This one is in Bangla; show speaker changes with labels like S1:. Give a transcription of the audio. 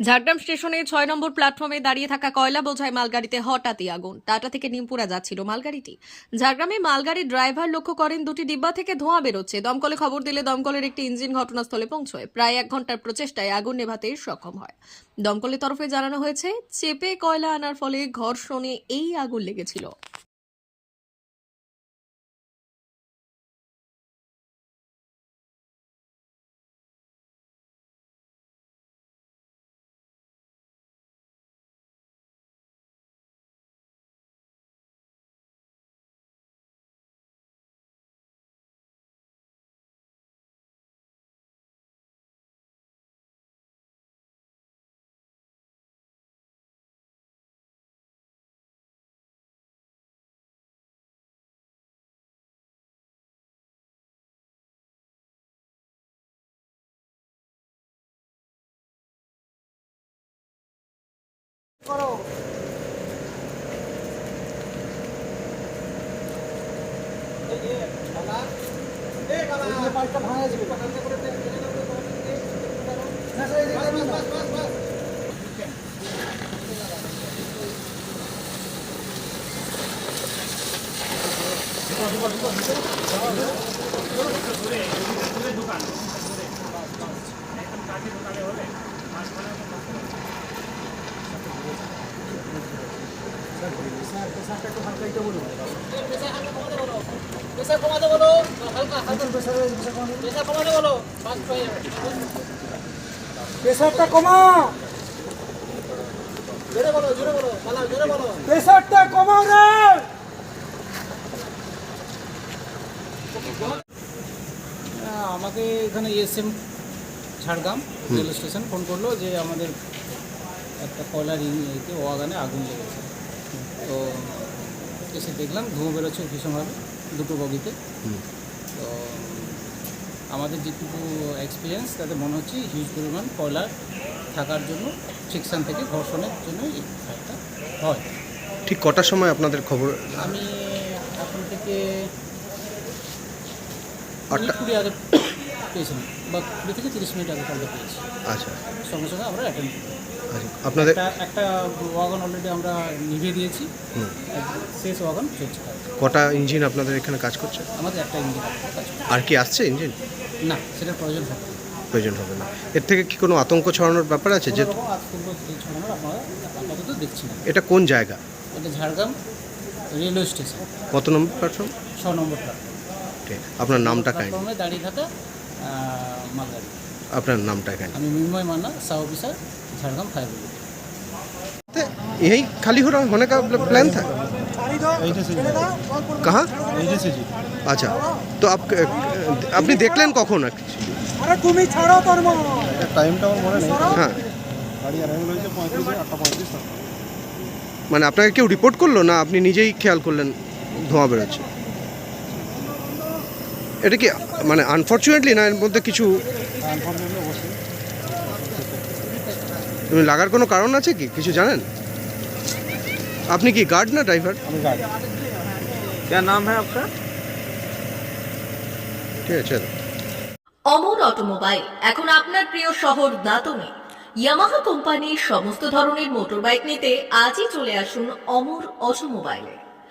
S1: ঝাড়গ্রাম স্টেশনে ছয় নম্বর প্ল্যাটফর্মে দাঁড়িয়ে থাকা কয়লা বোঝায় মালগাড়িতে হঠাৎই আগুন। টাটা থেকে নিমপুরা যাচ্ছিল মালগাড়িটি। ঝাড়গ্রামে মালগাড়ির ড্রাইভার লক্ষ্য করেন, দুটি ডিব্বা থেকে ধোঁয়া বেরোচ্ছে। দমকলে খবর দিলে দমকলের একটি ইঞ্জিন ঘটনাস্থলে পৌঁছয়। প্রায় এক ঘণ্টার প্রচেষ্টায় আগুন নেভাতে সক্ষম হয়। দমকলের তরফে জানানো হয়েছে, চেপে কয়লা আনার ফলে ঘর্ষণে এই আগুন লেগেছিল।
S2: প্রেসার কমাতে বলো হালকা
S3: প্রেসারটা কমা
S2: জোরে বলো বলো জোরে বলো
S3: প্রেসারটা কমাও রে।
S2: আমাকে এখানে SM Jhargram rail station phone করল যে আমাদের একটা কয়লার ইতে ওয়াগানে আগুন লেগেছে। তো এসে দেখলাম ধুঁয়ো বেরোচ্ছে ভীষণভাবে দুটো বগিতে। তো আমাদের যেটুকু এক্সপিরিয়েন্স তাতে মনে হচ্ছে হিউজ পরিমাণ কয়লার থাকার জন্য ফ্রিকশান থেকে ঘর্ষণের জন্য এই ফায়ারটা হয়।
S4: ঠিক কটার সময় আপনাদের খবর?
S2: আমি এখন থেকে
S4: আটটা।
S2: কুড়ি আগে পেয়েছিলাম বা কুড়ি থেকে তিরিশ মিনিট আগে কলটা পেয়েছি।
S4: আচ্ছা।
S2: সঙ্গে সঙ্গে আমরা অ্যাটেন্ড
S4: আপনাদের
S2: একটা ওয়াগন অলরেডি আমরা নিভিয়ে দিয়েছি। শেষ ওয়াগন চলছে।
S4: কটা ইঞ্জিন আপনাদের এখানে কাজ করছে?
S2: আমাদের একটা ইঞ্জিন
S4: আর কি আসছে ইঞ্জিন
S2: না সেটার প্রয়োজন হবে
S4: প্রয়োজন হবে না। এর থেকে কি কোনো আতঙ্ক ছড়ানোর ব্যাপার আছে? যে এটা কোন জায়গা?
S2: এটা ঝাড়গ্রাম রেলওয়ে স্টেশন
S4: কত নম্বর প্ল্যাটফর্ম
S2: ছ নম্বর প্ল্যাটফর্ম
S4: ঠিক আপনার নামটা কাইন্ড
S2: দাঁড়িয়ে থাকা মালগাড়ি।
S4: আপনার নামটা কাইন্ড
S2: আমি মৃন্ময় মান্না সাহ অফিসার ঝাড়গ্রাম ফায়ার ব্রিগেড
S4: यही खाली हो रहा होने का प्लान था कहाँ अच्छा तो आप আপনি দেখলেন কখন
S3: আরে তুমি ছাড়ো তোর মা
S5: টাইমটা আমার মনে নেই
S4: হ্যাঁ
S5: গাড়ি অ্যারাইভেল হয়েছে পঁয়ত্রিশে আটটা পঁয়ত্রিশ তখন
S4: মানে আপনাকে কেউ রিপোর্ট করলো না আপনি নিজেই খেয়াল করলেন ধোঁয়া বেরোচ্ছে এটা কি মানে আনফর্চুনেটলি না এর মধ্যে কিছু
S5: আনফর্চুনেটলি অবশ্যই
S4: তুমি লাগার কোনো কারণ আছে কি? কিছু জানেন? আপনি কি গার্ড না ড্রাইভার
S5: আমি গাড়ি
S4: ঠিক আছে
S1: অমর অটোমোবাইল এখন আপনার প্রিয় শহর দাতনে। ইয়ামাহা কোম্পানির সমস্ত ধরনের মোটর বাইক নিতে আজই চলে আসুন অমর অটোমোবাইলে।